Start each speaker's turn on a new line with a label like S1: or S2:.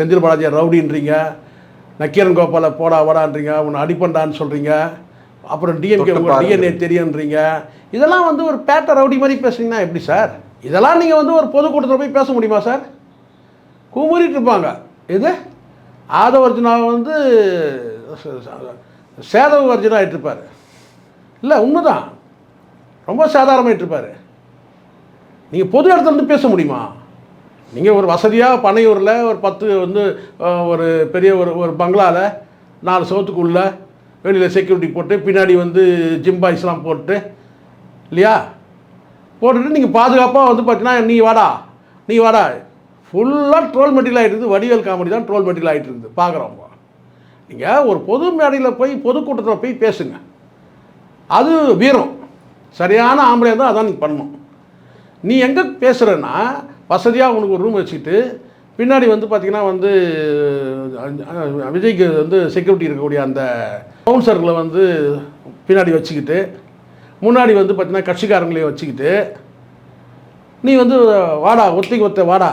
S1: செந்தில் பாலாஜி ரவுடின்றீங்க நக்கீரன் கோபாலை போடா வாடான்றீங்க உன்னை அடிப்பண்டான்னு சொல்கிறீங்க அப்புறம் டிஎம்கே உங்கள். டிஎன்ஏ தெரியுன்றீங்க. இதெல்லாம் வந்து ஒரு பேட்டை ரவுடி மாதிரி பேசுனீங்கன்னா எப்படி சார்? இதெல்லாம் நீங்கள் வந்து ஒரு பொதுக்கூட்டத்தில் போய் பேச முடியுமா சார்? குமுறிட்டு இருப்பாங்க. இது ஆதவர்ஜுனா வந்து சேதவ வர்ஜுனா ஆயிட்டு இருப்பார். இல்லை உண்மைதான். ரொம்ப சாதாரணமாயிட்டு இருப்பார். நீங்கள் பொது இடத்துல இருந்து பேச முடியுமா? நீங்கள் ஒரு வசதியாக பனையூரில் ஒரு பத்து வந்து ஒரு பெரிய ஒரு ஒரு பங்களாவில் நாலு சவுத்துக்குள்ளே வெளியில் செக்யூரிட்டி போட்டு பின்னாடி வந்து ஜிம் பாய்ஸ்லாம் போட்டு இல்லையா? போட்டுட்டு நீங்கள் பாதுகாப்பாக வந்து பார்த்தீங்கன்னா நீ வாடா நீ வாடா. ஃபுல்லாக ட்ரோல் மெட்டீரியல் ஆகிட்டு இருக்குது. வடிவேல் காமெடி தான் ட்ரோல் மெட்டீரியல் ஆகிட்டு இருக்குது. பார்க்குறோம் நீங்கள் ஒரு பொது மேடையில் போய் பொதுக்கூட்டத்தில் போய் பேசுங்க. அது வீரம். சரியான ஆம்பளையாக இருந்தால் அதான் நீ பண்ணணும். நீ எங்கே பேசுகிறன்னா வசதியாக உனக்கு ஒரு ரூம் வச்சுக்கிட்டு பின்னாடி வந்து பார்த்தீங்கன்னா வந்து விஜய்க்கு வந்து செக்யூரிட்டி இருக்கக்கூடிய அந்த கவுன்சர்களை வந்து பின்னாடி வச்சுக்கிட்டு முன்னாடி வந்து பார்த்தீங்கன்னா கட்சிக்காரங்களையும் வச்சுக்கிட்டு நீ வந்து வாடா ஒத்திக்கு ஒத்த வாடா.